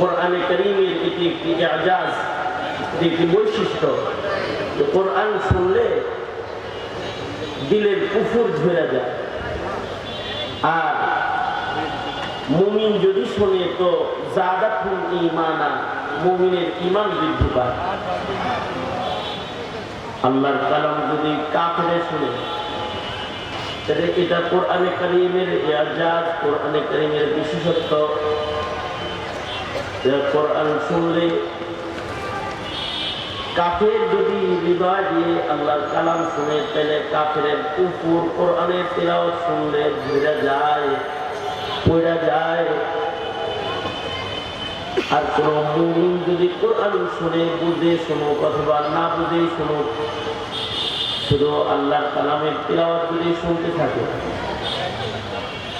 কোরআনে করিমের এটি একটি এটি একটি বৈশিষ্ট্য কোরআন শুনলে দিলের যায়। আর মুমিন যদি শোনে তো জাদাতুল ইমানা মুমিনের ইমান বৃদ্ধি পায়। আল্লাহর কালাম যদি শুনে, তাহলে এটা কোরআনে কারিমের এজাজ কোরআনে কারিমের বিশেষত্ব কোরআন শুনলে কাফের যদি হৃদয় দিয়ে আল্লাহর কালাম শুনে, তাহলে কাফের কুকুর কোরআনের তেলাওয়াত শুনলে ঘুরে যায় পড়া যায়। আর কোন মুমিন যদি কোরআন শুনে, বুঝে শুনুক অথবা না বুঝে শুনুক, শুধু আল্লাহর কালামের তেলাওয়াত যদি শুনতে থাকে।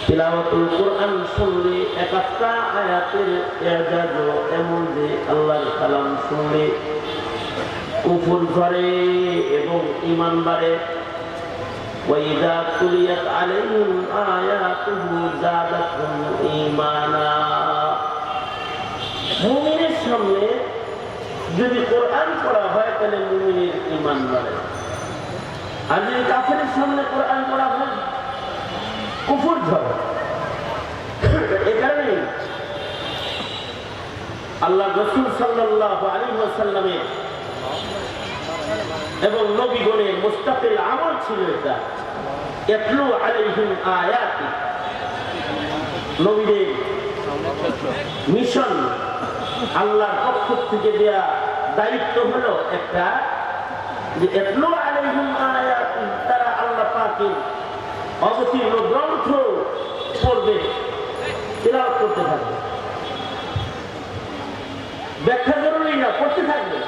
তিলাওয়াতুল কোরআন শুনলে এক একটা আয়াতের এজাজ এমন যে আল্লাহর কালাম শুনলে কুফুর ধরে এবং ইমান বাড়ে وإذا تليت عليهم آياته زادتهم إيمانا মুমিনের সামনে যদি কোরআন পড়া হয় তাহলে মুমিনের ইমান বাড়ে আর যদি কাফের সামনে কোরআন পড়া হয় কুফুর ধরে এ কারণে আল্লাহ রসুল সাল্লাহ আলী ওয়াসাল্লামের এবং নবীগণের মুস্তাফিল আমল ছিল এটা। এতলু আলাইহিম আয়াতি। নবীদের মিশন আল্লাহর পক্ষ থেকে দেয়া দায়িত্ব হলো একটা যে এতলু আলাইহিম আয়াতি, তারা আল্লাহ পাকের অবতীর্ণ গ্রন্থ পড়বে, তেলাওয়াত করতে থাকবে। ব্যাখ্যা জরুরি না, পড়তে থাকবে।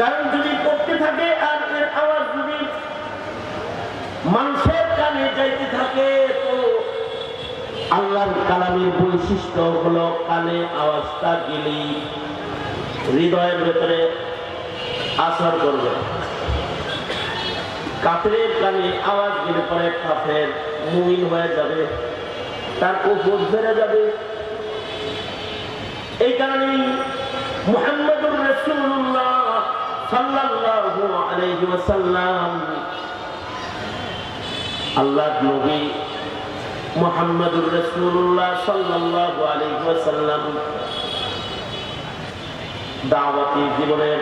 কারণ যদি পড়তে থাকে আর এর আওয়াজ যদি মানুষের কানে যাইতে থাকে, তো আল্লাহর কালামের বৈশিষ্ট্য হলো কানে আওয়াজটা গেলেই হৃদয়ের ভেতরে আসর করবে। কাফের কানে আওয়াজ গেলে পরে কাফের মুমিন হয়ে যাবে, তার উপর ধরে যাবে। এই কারণেই মুহাম্মদুর রাসূলুল্লাহ সাল্লাল্লাহু আলাইহি ওয়াসাল্লাম আল্লাহ নবী মুহাম্মদুর রাসূলুল্লাহ সাল্লাল্লাহু আলাইহি ওয়াসাল্লাম দাওয়াতি জীবনের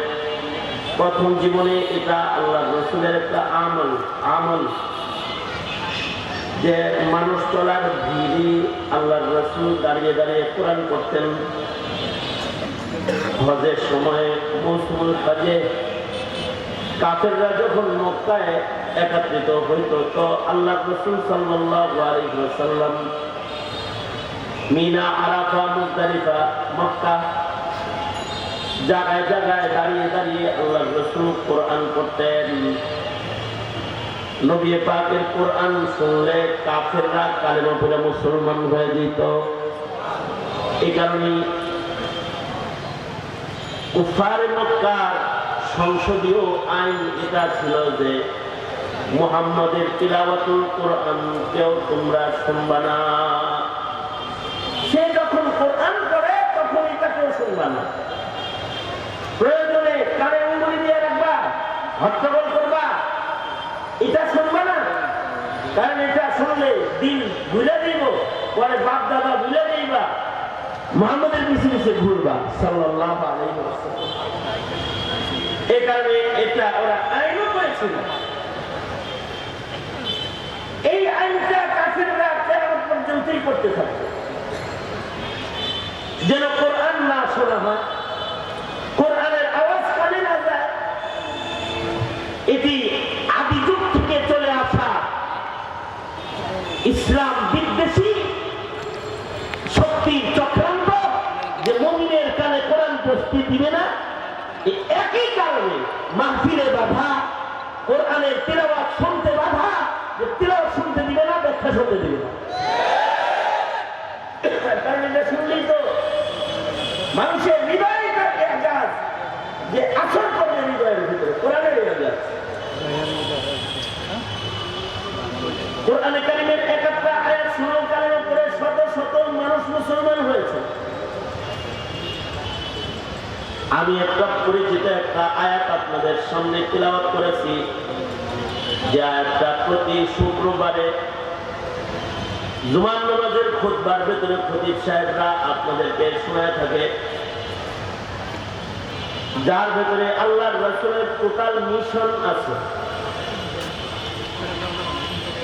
প্রথম জীবনে এটা আল্লাহ রসুলের একটা আমল আমল। যে মানুষ চলার ভিড়ে আল্লাহ রসুল দাঁড়িয়ে দাঁড়িয়ে কোরআন করতেন হজের সময় মৌসুমুল কাজে কাফেররা যখন মক্কায় একত্রিত হইত, তো আল্লাহ রসুল সাল্লাম মিনা, আরাফা মুজদারিফা মক্কা জায়গায় জায়গায় দাঁড়িয়ে দাঁড়িয়ে আল্লাহ রসুল কোরআন করতেন নবী পাকের কোরআন শুনলে কাফেররা কালেমা পড়ে মুসলমান হয়ে যেত। এই কারণে কুফারে মক্কার সংসদীয় আইন এটা ছিল যে মুহাম্মাদের তিলাওয়াতুল কোরআন কেউ তোমরা শুনবা না। সে যখন কোরআন করে তখন এটা কেউ শুনবা না। প্রয়োজনে কানে উঙ্গুলি দিয়ে রাখবা হট্টগোল করবা। এটা শুনবা না? কারণ এটা শুনলে দিন ভুলে দিব, পরে বাপ দাদা ভুলে দিবা। মোহাম্মদের পিছনে পিছিয়ে ঘুরবা ওয়াসাল্লাম। এই কারণে এটা ওরা আইনও করেছিল। এই আইনটা কাফিররা কেমন পর্যন্তই করতে থাকবে। যেন কোরআন না শোনা হয় ইসলাম বিদ্বেষী, শক্তির চক্রান্ত, যে মমিনের কানে কোরআন প্রস্তুতি দিবে না একই কারণে মাহফিলে বাধা, কোরআনের শুনতে বাধা, যে শুনতে দিবে না, ব্যাখ্যা শুনতে দিবে না। তো মানুষের এজাজ যে আসর করবে হৃদয়ের ভিতরে কোরআনের কোরআনে কারিমের মুসলমান হয়েছে। আমি একটা পরিচিত একটা আয়াত আপনাদের সামনে তিলাওয়াত করেছি। যে আয়াতটা প্রতি শুক্রবারে জুমান নামাজের খুতবার ভেতরে খতিব সাহেবরা আপনাদেরকে শোনায় থাকে। যার ভেতরে আল্লাহর রসুলের টোটাল মিশন আছে।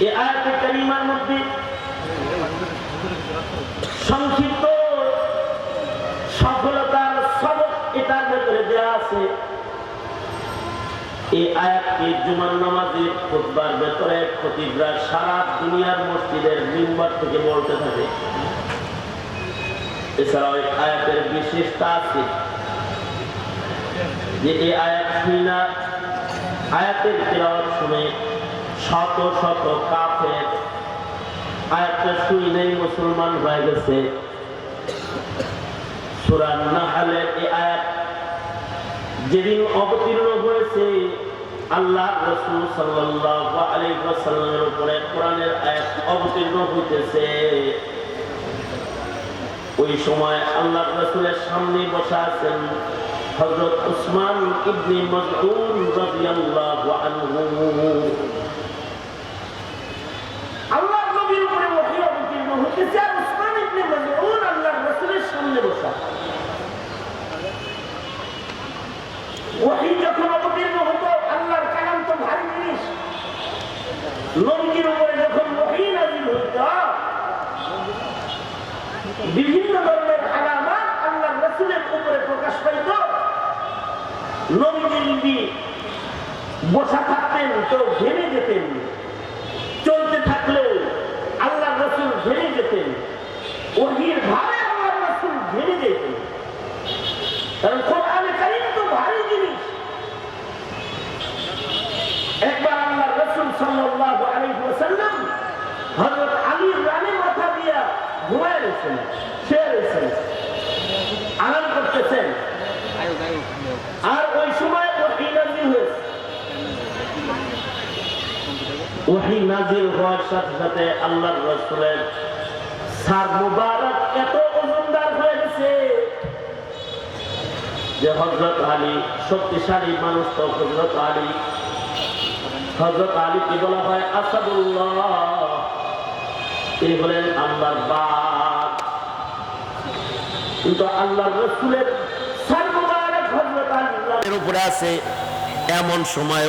এই আয়াতের কালিমার মধ্যে সংক্ষিপ্ত সফলতার সবক এটার ভেতরে দেওয়া আছে। এই আয়াতটি জুমার নামাজের খুতবার ভেতরে খতিবরা সারা দুনিয়ার মসজিদের মিম্বার থেকে বলতে থাকে। এছাড়াও এই আয়াতের বিশেষতা আছে যে এই আয়াত শুনি আয়াতের তেলাওয়াত শুনে শত শত কাফের আয়াতটা নেই মুসলমান হয়ে গেছে। সুরান নাহালের এই আয়াত যেদিন অবতীর্ণ হয়েছে আল্লাহ রসুল সাল্লাল্লাহু আলাইহি ওয়াসাল্লামের উপরে কোরআনের আয়াত অবতীর্ণ হইতেছে। ওই সময় আল্লাহ রসুলের সামনে বসা আছেন হযরত উসমান ইবনে মজউন রাদিয়াল্লাহু আনহু আল্লাহর নবীর উপরে ওহী অবতীর্ণ হইতেছে আর উসমান ইবনে মজউন আল্লাহর রাসূলের সামনে বসা ওহী যখন অবতীর্ণ হতো আল্লাহর কালাম তো ভারী জিনিস নবীর উপরে যখন ওহী নাযিল হইতো, বিভিন্ন ধরনের আলামত আল্লাহর রাসূলের উপরে প্রকাশ পাইত। নবী যদি বসা থাকতেন তো ভেঙে যেতেন, চলতে থাকলেও আল্লাহ রসুল ভেঙে যেতেন। ওহির ভাবে আল্লাহ রসুল ভেঙে যেতেন। কারণ কোরআনে কারিম তো ভারী জিনিস। একবার আল্লাহ রসুল আলাইহি হযরত আলীর রানে মাথা দিয়া আরাম করতেছেন। আর ওই সময় ওহি নাজিল হয়েছে। নাজিল হওয়ার সাথে সাথে আল্লাহর রাসূলের সার মুবারক এত ওজনদার হয়ে গেছে যে হযরত আলী, শক্তিশালী মানুষ তো হযরত আলী হযরত আলীকে বলা হয়? আসাদুল্লাহ। তিনি বলেন, আল্লাহর বাপ। কিন্তু আল্লাহর রসুলের সার হজরত এর উপরে আছে এমন সময়